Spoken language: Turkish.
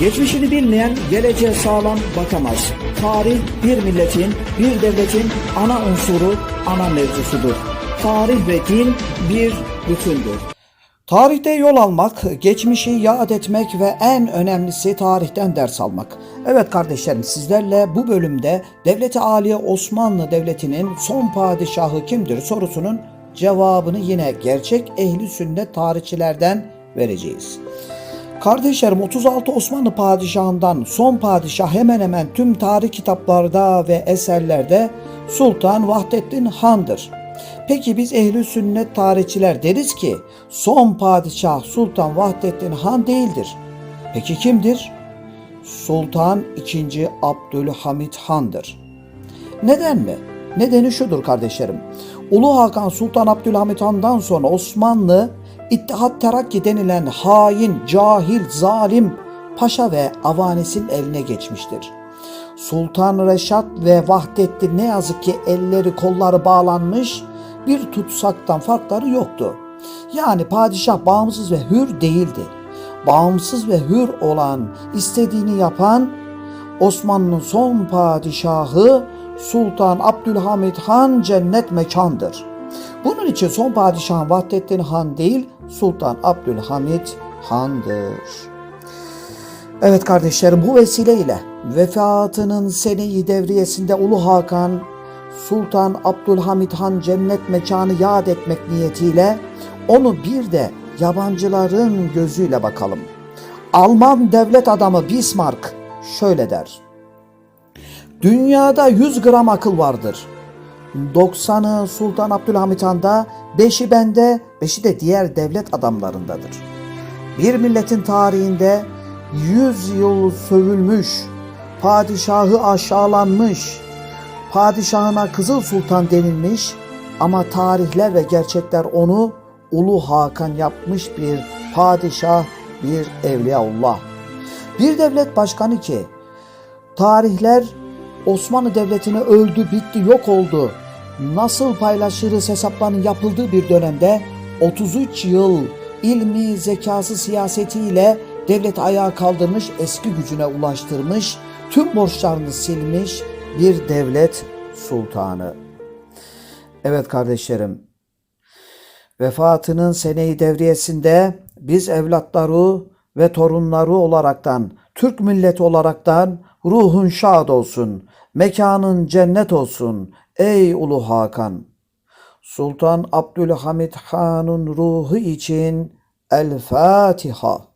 Geçmişini bilmeyen geleceğe sağlam bakamaz. Tarih bir milletin, bir devletin ana unsuru, ana mevzusudur. Tarih ve din bir bütündür. Tarihte yol almak, geçmişi yad etmek ve en önemlisi tarihten ders almak. Evet kardeşlerim sizlerle bu bölümde Devleti Aliye Osmanlı Devleti'nin son padişahı kimdir sorusunun cevabını yine gerçek ehli sünnet tarihçilerden vereceğiz. Kardeşlerim 36 Osmanlı padişahından son padişah hemen hemen tüm tarih kitaplarda ve eserlerde Sultan Vahdettin Han'dır. Peki biz ehli sünnet tarihçiler deriz ki son padişah Sultan Vahdettin Han değildir. Peki kimdir? Sultan II. Abdülhamit Han'dır. Neden mi? Nedeni şudur kardeşlerim. Ulu Hakan Sultan Abdülhamit Han'dan sonra Osmanlı İttihat Terakki denilen hain, cahil, zalim paşa ve avanesin eline geçmiştir. Sultan Reşat ve Vahdettin ne yazık ki elleri kolları bağlanmış bir tutsaktan farkları yoktu. Yani padişah bağımsız ve hür değildi. Bağımsız ve hür olan, istediğini yapan Osmanlı'nın son padişahı Sultan Abdülhamit Han cennet mekandır. Bunun için son padişahın Vahdettin Han değil Sultan Abdülhamit Han'dır. Evet kardeşlerim bu vesileyle vefatının seneyi devriyesinde Ulu Hakan Sultan Abdülhamit Han cennet mekanı yad etmek niyetiyle onu bir de yabancıların gözüyle bakalım. Alman devlet adamı Bismarck şöyle der. Dünyada 100 gram akıl vardır. 90'ı Sultan Abdülhamit Han'da, 5'i bende, 5'i de diğer devlet adamlarındadır. Bir milletin tarihinde 100 yıl sövülmüş, padişahı aşağılanmış, padişahına Kızıl Sultan denilmiş ama tarihler ve gerçekler onu Ulu Hakan yapmış bir padişah, bir evliyaullah. Bir devlet başkanı ki tarihler Osmanlı Devleti'ni öldü, bitti, yok oldu. Nasıl paylaşırız hesaplarının yapıldığı bir dönemde 33 yıl ilmi zekası siyasetiyle devlet ayağa kaldırmış, eski gücüne ulaştırmış, tüm borçlarını silmiş bir devlet sultanı. Evet kardeşlerim, vefatının seneyi devriyesinde biz evlatları ve torunları olaraktan, Türk milleti olaraktan ruhun şad olsun, mekanın cennet olsun ey Ulu Hakan. Sultan Abdülhamit Han'ın ruhu için El Fatiha.